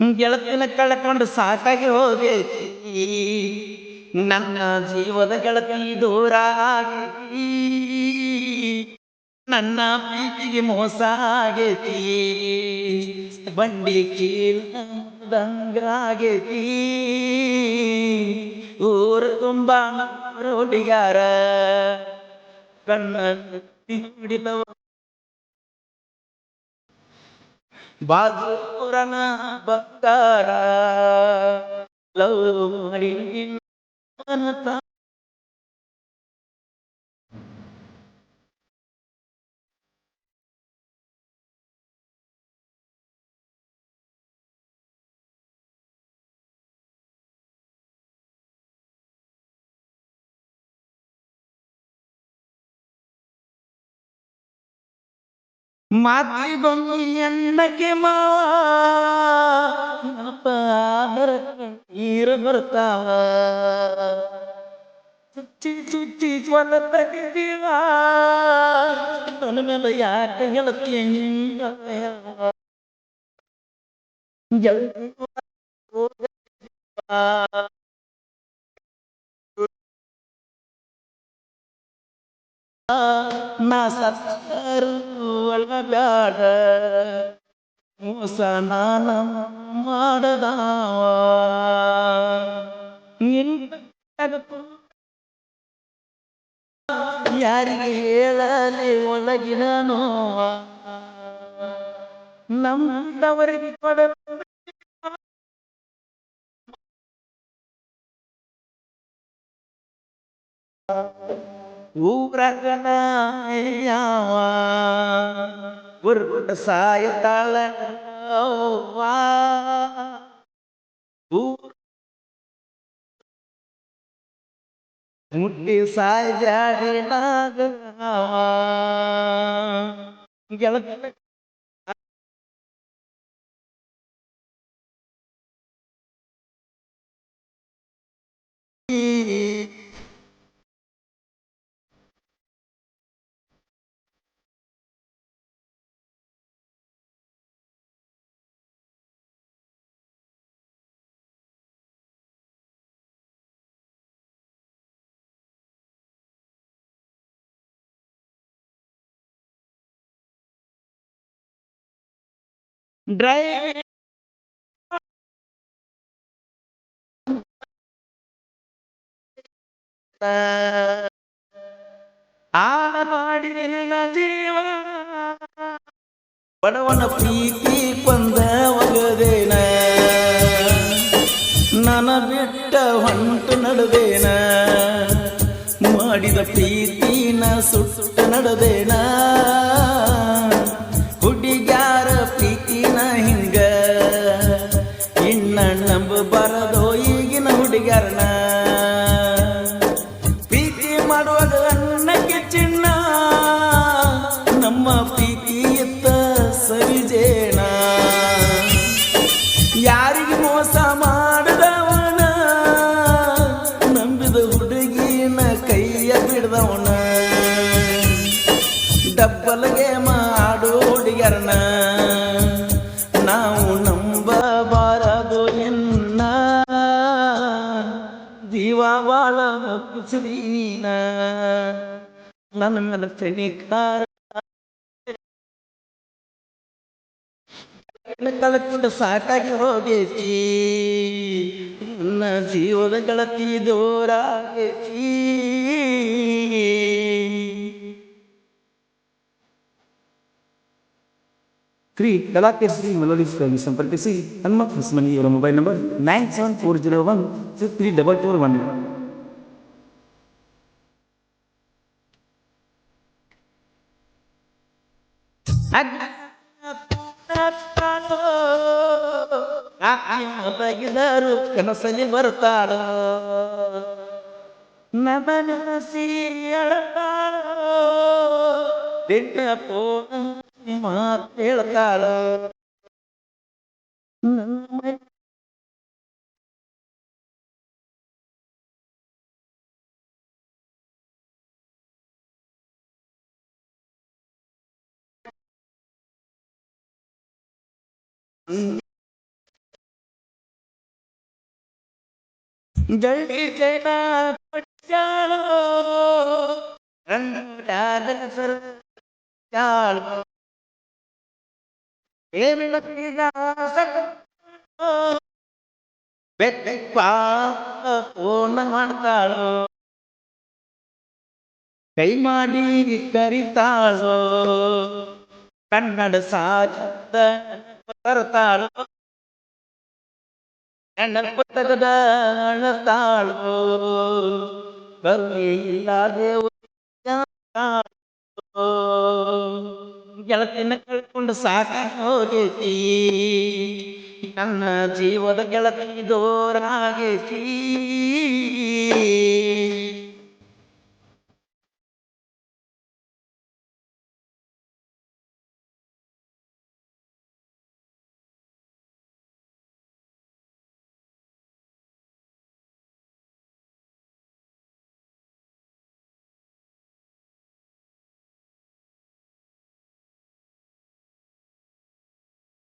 ಗೆಳತಿನ ಕಳ್ಕೊಂಡು ಸಾಕಾಗಿ ಹೋಗೈತಿ ನನ್ನ ಜೀವದ ಗೆಳತಿ ದೂರ ಆಗೈತಿ ನನ್ನ ಪ್ರೀತಿಗೆ ಮೋಸ ಆಗೈತಿ. ಬಂಡಿ ಕೀಳಂಗಾಗೈತಿ ಊರು ತುಂಬ ರೋಡಿಗಾರ ಕಣ್ಣ ಹಿಡಿದವ बाजूराना बंगारा लवरी म्हणता ಮನತ ಮಾತಿಗೊಂದು ಎಣ್ಣಕ್ಕೆ ಮಾರ ನೀರು ಬರ್ತಾವ ಚುಚ್ಚಿ ಚುಚ್ಚಿ ಜ್ವಲ ತಗಿದೀವ ನನ್ನ ಮೇಲೆ ಯಾಕೆ ಹೇಳ್ತೀನಿ ನಾ ಸತ್ತರು ಅಲ್ವ ಬ್ಯಾಡ ಮೋಸ ನಾನ ಮಾಡದಾವ ಯಾರಿಗೆ ಹೇಳಲಿ ಒಳಗಿನ ನೋವ ನಮ್ಮವರಿಗೆ ಕೊಡ ಊರಗನ ஊரகனாயா ஒரு சாயத்தால முட்டி சாயாக எனக்கு Thank Drive ஆடின தேவா படவன பீ ಯಾರಿಗೆ ಮೋಸ ಮಾಡಿದವನ? ನಂಬಿದ ಹುಡುಗಿನ ಕೈಯ ಬಿಡದವನ? ಡಬ್ಬಲ್ಗೆ ಮಾಡೋ ಹುಡುಗರನ ನಾವು ನಂಬಬಾರದು ಎನ್ನ? ಜೀವ ಬಾಳ ಕುಸಿದೀನ ನನ್ನ ಮೇಲೆ ಸೈನಿಕಾರ ಕಳ್ಕೊಂಡು ಸಾಕಾಗಿ ಹೋಗೈತಿ. ನನ್ನ ಜೀವನ ಗಳತಿ ದೂರ ಆಗೈತಿ ಶ್ರೀ ಕಲಾಕೇಸರಿ ಮೆಲೋಡಿಸ್ಗಾಗಿ ಸಂಪರ್ಕಿಸಿ ಹನುಮಂತ ಹೊಸಮನಿ ಅವರ mobile number nine seven four zero one six three double four one. ಬಗಿದರು ಕನಸಲಿ ಬರ್ತಾಳ ನಮನಸಿ ಅಳತಾಳ ಪೋ ಮಾತು ಹೇಳ್ತಾಳ ನಮ್ಮ ಜಲ್ದಿ ಜನ ಕೊಟ್ಟಾಳೋ ಗಂಡಾದ ಸರ ಚಾಳೋ ಏಮಿಳಕ್ಕಿದ ಬೆತ್ತ ಪೂರ್ಣ ಮಾಡ್ತಾಳೋ ಕೈ ಮಾಡಿ ಕರಿತಾಳೋ ಕನ್ನಡ ಸಾಧ ತರ್ತಾಳೋ ಕನ್ನಡ ಪುಸ್ತಕದ ಅಳತಾಳೋ ಕರುಣೆಯಿಲ್ಲದೆ ಗೆಳತಿನ ಕಳ್ಕೊಂಡು ಸಾಕ ಹೋಗೈತಿ ನನ್ನ ಜೀವದ ಗೆಳತಿ ಗೆಳತಿ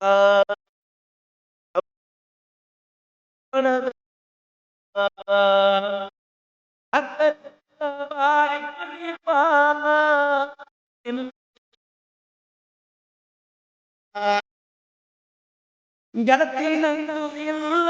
Uh, uh, uh, ஜனத்தில் உள்ள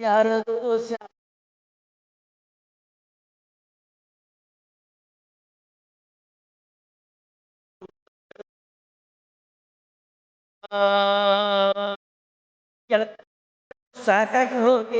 यार तो श्याम साका हो? गया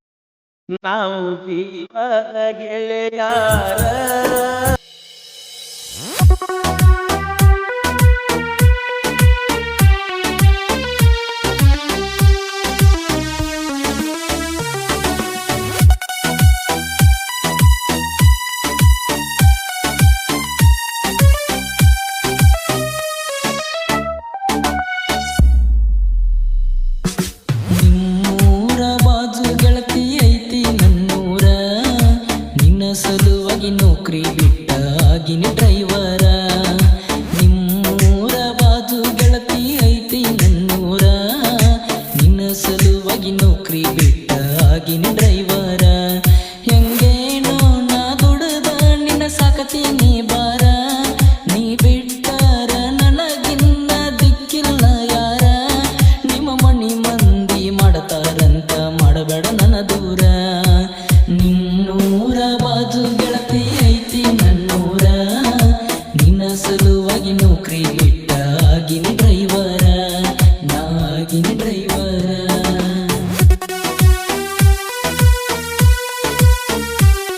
ನಾವು ಜೀವ ಗೆಳೆಯಾರ ಮಾಡತಾರಂತ ಮಾಡಬೇಡ